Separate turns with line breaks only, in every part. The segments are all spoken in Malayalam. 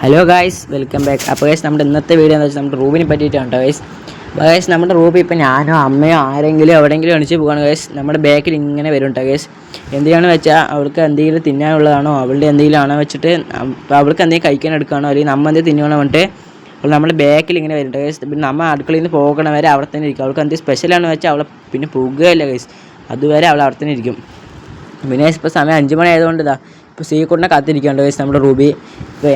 ഹലോ ഗായ്സ് വെൽക്കം ബാക്ക് അപ്പോൾ ഗൈസ് നമ്മുടെ ഇന്നത്തെ വീഡിയോ എന്ന് വെച്ചാൽ നമ്മുടെ റൂമിനെ പറ്റിയിട്ടാണ് കേട്ടോ ഗൈസ് ഗൈസ് നമ്മുടെ റൂമിൽ ഇപ്പോൾ ഞാനോ അമ്മയോ ആരെങ്കിലും എവിടെയെങ്കിലും എണിച്ച് പോകുകയാണ് ഗൈസ് നമ്മുടെ ബാക്കിൽ ഇങ്ങനെ വരും കേട്ടോ ഗൈസ് എന്തിനാണെന്ന് വെച്ചാൽ അവൾക്ക് എന്തെങ്കിലും തിന്നാനുള്ളതാണോ അവളുടെ എന്തെങ്കിലും ആണോ വെച്ചിട്ട് അപ്പോൾ അവൾക്ക് എന്തെങ്കിലും കഴിക്കാൻ എടുക്കുകയാണോ അല്ലെങ്കിൽ നമ്മൾ എന്തെങ്കിലും തിന്നുകയാണോ പറഞ്ഞിട്ട് അവൾ നമ്മുടെ ബാക്കിൽ ഇങ്ങനെ വരും കേട്ടോ ഗൈസ് പിന്നെ നമ്മൾ അടുക്കളയിൽ നിന്ന് പോകണ വരെ അവിടെ തന്നെ ഇരിക്കും. അവൾക്ക് എന്തെങ്കിലും സ്പെഷ്യലാണെന്ന് വെച്ചാൽ അവളെ പിന്നെ പോകുകയല്ല ഗൈസ് അതുവരെ അവൾ അവിടെ തന്നെ ഇരിക്കും. പിന്നെ ഇപ്പോൾ സമയം അഞ്ച് മണി ആയതുകൊണ്ട് ഇതാ ഇപ്പോൾ സീക്കൂട്ടിനെ കാത്തിരിക്കുന്നുണ്ട് ഗൈസ് നമ്മുടെ റൂബി.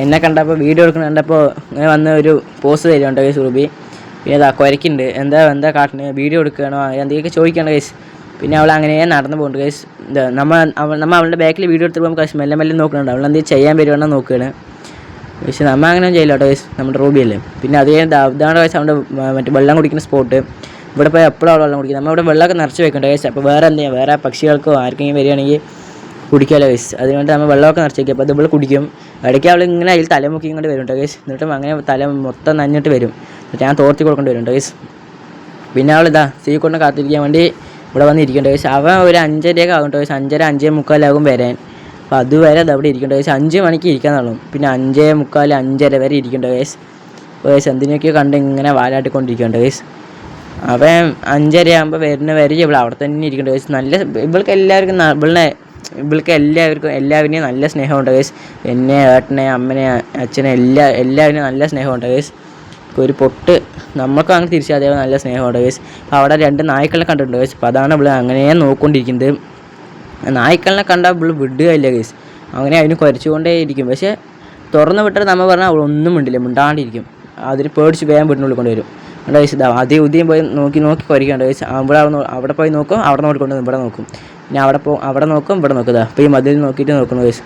എന്നെ കണ്ടപ്പോൾ വീഡിയോ എടുക്കുന്ന കണ്ടപ്പോൾ ഇങ്ങനെ വന്ന ഒരു പോസ് തരുന്നുണ്ട് ഗൈസ് റൂബി. പിന്നെ ഇതാ കുരയ്ക്കുന്നുണ്ട് എന്താ എന്താ കാട്ടുന്നത് വീഡിയോ എടുക്കുകയാണോ? എന്തെങ്കിലുമൊക്കെ ചോദിക്കണം ഗൈസ് പിന്നെ അവൾ അങ്ങനെ നടന്നു പോകുന്നുണ്ട് ഗൈസ് എന്താ നമ്മൾ നമ്മൾ അവളുടെ ബാക്കിൽ വീഡിയോ എടുത്ത് പോകുമ്പോൾ ഗൈസ് മെല്ലെ മെല്ലെ നോക്കുന്നുണ്ട്. അവൾ എന്തെങ്കിലും ചെയ്യാൻ വരുവാണോ നോക്കുകയാണ്. പക്ഷെ നമ്മൾ അങ്ങനെ ചെയ്യില്ല കേട്ടോ ഗൈസ് നമ്മുടെ റൂബിയല്ലേ പിന്നെ അതേ ഇതാ- ഇതാണ് അവന്റെ മറ്റേ വെള്ളം കുടിക്കുന്ന സ്പോട്ട് ഇവിടെ പോയി എപ്പോഴും അവൾ വെള്ളം കുടിക്കും. നമ്മളിവിടെ വെള്ളമൊക്കെ നിറച്ച് വെക്കുന്നുണ്ട് ഗൈസ് അപ്പോൾ വേറെ എന്തെങ്കിലും വേറെ പക്ഷികൾക്കോ ആർക്കെങ്കിലും വരികയാണെങ്കിൽ കുടിക്കാമല്ലോ ഗൈസ് അതുകൊണ്ട് നമ്മൾ വെള്ളമൊക്കെ നിറച്ച് വയ്ക്കും അപ്പോൾ അത് കുടിക്കും. ഇടയ്ക്ക് അവൾ ഇങ്ങനെ അതിൽ തലമുക്കി ഇങ്ങോട്ട് വരും കേട്ടോ ഗൈസ് എന്നിട്ട് അങ്ങനെ തല മൊത്തം നഞ്ഞിട്ട് വരും. എന്നിട്ട് ഞാൻ തോർത്തി കൊടുക്കേണ്ടി വരും കേട്ടോ ഗൈസ് പിന്നെ സീ കൊണ്ട് കാത്തിരിക്കാൻ വേണ്ടി ഇവിടെ വന്ന് ഇരിക്കേണ്ട ഗൈസ് അവൻ ഒരു അഞ്ചരയൊക്കെ ആകും കേട്ടോ ഗൈസ് അഞ്ചര അഞ്ചേ മുക്കാലാകും വരാൻ അപ്പോൾ അതുവരെ അത് അവിടെ ഇരിക്കേണ്ട ഗൈസ് അഞ്ച് മണിക്ക് ഇരിക്കാന്നുള്ളൂ പിന്നെ അഞ്ചേ മുക്കാൽ അഞ്ചര വരെ ഇരിക്കേണ്ട ഗൈസ് ഗൈസ് എന്തിനൊക്കെയോ കണ്ട് ഇങ്ങനെ വാലാട്ടിക്കൊണ്ടിരിക്കേണ്ട ഗൈസ് അവൻ അഞ്ചര ആകുമ്പോൾ വരുന്ന വരെ ഇവിടെ അവിടെ തന്നെ ഇരിക്കേണ്ട ഗൈസ് നല്ല ഇവൾക്ക് എല്ലാവർക്കും ഇവളിനെ ഇവൾക്ക് എല്ലാവർക്കും എല്ലാവരെയും നല്ല സ്നേഹമുണ്ട് ഗൈസ് എന്നെ ഏട്ടനെ അമ്മനെ അച്ഛനെ എല്ലാ എല്ലാവരെയും നല്ല സ്നേഹമുണ്ട് ഗൈസ് ഒരു പൊട്ട് നമ്മൾക്ക് അങ്ങനെ തിരിച്ചാതെ നല്ല സ്നേഹമുണ്ട് ഗൈസ് അപ്പോൾ അവിടെ രണ്ട് നായ്ക്കളെ കണ്ടിട്ടുണ്ട് ഗൈസ് അപ്പോൾ അതാണ് ഇവിടെ അങ്ങനെ നോക്കിക്കൊണ്ടിരിക്കുന്നത് നായ്ക്കളിനെ കണ്ടാൽ ഇവിടെ വിടുകയില്ല ഗൈസ് അങ്ങനെ അതിന് കുരച്ചുകൊണ്ടേ ഇരിക്കും. പക്ഷേ തുറന്ന് വിട്ടിട്ട് നമ്മൾ പറഞ്ഞാൽ ഒന്നും മിണ്ടില്ല മിണ്ടാണ്ടിരിക്കും. അതിന് പേടിച്ച് വേഗം വീടിനുള്ളിൽ കൊണ്ടുവരും. അവിടെ ഗൈസ് ഇതാ അതേ ഉദയം പോയി നോക്കി നോക്കി കുരയ്ക്കുന്നുണ്ട് ഗൈസ് അവിടെ- അവിടെ പോയി നോക്കും അവിടെ നോക്കിക്കൊണ്ട് ഇവിടെ നോക്കും. പിന്നെ അവിടെ പോ അവിടെ നോക്കും ഇവിടെ നോക്കുക അപ്പോൾ ഈ മതിൽ നോക്കിയിട്ട് നോക്കുന്നു ഗൈസ്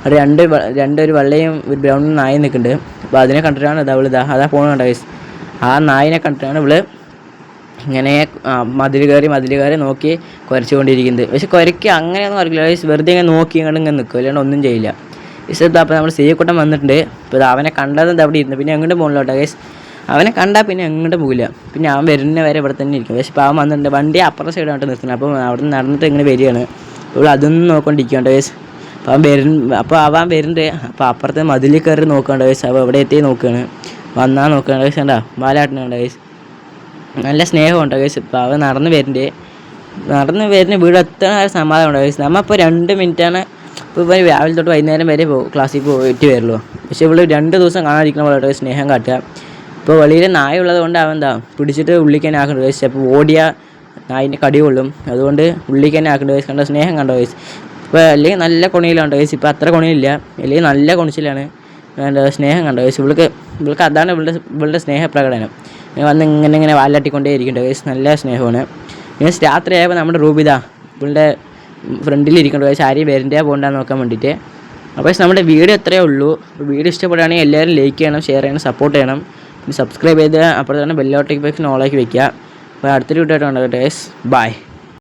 അവിടെ രണ്ട് രണ്ട് രണ്ടൊരു വെള്ളയും ഒരു ബ്രൗണും നായും നിൽക്കുന്നുണ്ട്. അപ്പോൾ അതിനെ കണ്ടിട്ടാണ് ഇതാ അവൾ ഇതാ അതാ കണ്ട ഗൈസ് ആ നായിനെ കണ്ടിട്ടാണ് ഇവൾ ഇങ്ങനെ മതിൽ കയറി മതിൽ കയറി നോക്കി കുരച്ചുകൊണ്ടിരിക്കുന്നത്. പക്ഷെ കുരയ്ക്ക് അങ്ങനെയൊന്നും അറിയില്ല ഗൈസ് വെറുതെ ഇങ്ങനെ നോക്കി ഇങ്ങനെ ഇങ്ങനെ നിൽക്കും അല്ലാണ്ട് ഒന്നും ചെയ്യില്ല. ഇസ് അപ്പോൾ നമ്മൾ സീക്കൂട്ടം വന്നിട്ടുണ്ട്. ഇപ്പോൾ അവനെ കണ്ടത് അവിടെ ഇരുന്നു. പിന്നെ അങ്ങോട്ട് പോകണില്ലോട്ടോ ഗൈസ് അവനെ കണ്ടാൽ പിന്നെ എങ്ങോട്ടും പോകില്ല പിന്നെ അവൻ വരുന്ന വരെ ഇവിടെ തന്നെ ഇരിക്കും. പക്ഷേ ഇപ്പോൾ അവൻ വന്നിട്ടുണ്ട്. വണ്ടി അപ്പുറം സൈഡായിട്ട് നിർത്തുന്നത് അപ്പോൾ അവിടെ നിന്ന് നടന്നിട്ട് ഇങ്ങനെ വരികയാണ്. ഇവിടെ അതൊന്നും നോക്കൊണ്ടിരിക്കുകയാണ് വേസ് അപ്പോൾ അവൻ വരും അപ്പോൾ അവൻ വരുന്നുണ്ട്. അപ്പോൾ അപ്പുറത്തെ മതിലിൽ കയറി നോക്കുകയാണ് വയസ്സ് അപ്പോൾ എവിടെ എത്തി നോക്കുകയാണ്. വന്നാൽ നോക്കുകയാണ് വയസ്സ് കണ്ടാ? ബാലാട്ടനുണ്ട് വയസ്സ് നല്ല സ്നേഹമുണ്ട് വയസ്സ് ഇപ്പോൾ അവൻ നടന്ന് വരുന്നുണ്ട്. നടന്ന് വരുന്ന വീട് എത്തണ വരെ സമാധാനമുണ്ട് നമ്മൾ നമ്മളിപ്പോൾ രണ്ട് മിനിറ്റാണ് ഇപ്പോൾ ഇവർ രാവിലെ തൊട്ട് വൈകുന്നേരം വരെ പോകും ക്ലാസ്സിൽ പോയിട്ട് വരുള്ളൂ. പക്ഷേ ഇവിടെ രണ്ട് ദിവസം കാണാതിരിക്കണം പോലെ സ്നേഹം കാട്ടുക. ഇപ്പോൾ വെളിയിൽ നായ ഉള്ളത് കൊണ്ട് അവൻ എന്താ പിടിച്ചിട്ട് ഉള്ളിക്ക് തന്നെ വയസ്സ് ഗൈസ് അപ്പോൾ ഓടിയ നായിന്റെ കടി കൊള്ളും. അതുകൊണ്ട് ഉള്ളിക്ക് തന്നെ വയസ്സ് കണ്ട സ്നേഹം കണ്ട വയസ്സ് ഇപ്പോൾ അല്ലെങ്കിൽ നല്ല കൊണിയിലുണ്ട് വയസ്സ് ഇപ്പോൾ അത്ര കൊണിയില്ല അല്ലെങ്കിൽ നല്ല കൊണിച്ചിലാണ്. എന്താ സ്നേഹം കണ്ട വയസ്സ് ഇവൾക്ക് ഇവൾക്ക് അതാണ് ഇവളുടെ ഇവളുടെ സ്നേഹപ്രകടനം. വന്ന് ഇങ്ങനെ ഇങ്ങനെ വാലാട്ടിക്കൊണ്ടേ ഇരിക്കേണ്ട വയസ്സ് നല്ല സ്നേഹമാണ്. പിന്നെ രാത്രിയായപ്പോൾ നമ്മുടെ റൂബിത ഇവളുടെ ഫ്രണ്ടിൽ ഇരിക്കേണ്ട വയസ്സ് ആരെയും വരണ്ടേ പോകണ്ടെന്ന് നോക്കാൻ വേണ്ടിയിട്ട് അപ്പോൾ നമ്മുടെ വീഡിയോ എത്രയേ ഉള്ളൂ. വീഡിയോ ഇഷ്ടപ്പെടുകയാണെങ്കിൽ എല്ലാവരും ലൈക്ക് ചെയ്യണം ഷെയർ ചെയ്യണം സപ്പോർട്ട് ചെയ്യണം. സബ്സ്ക്രൈബ് ചെയ്ത് അപ്പോൾ തന്നെ ബെല്ലോട്ടേക്ക് ഓളാക്കി വെക്കുക. അപ്പോൾ അടുത്തൊരു വീഡിയോ ആയിട്ട് ഗൈസ് ബൈ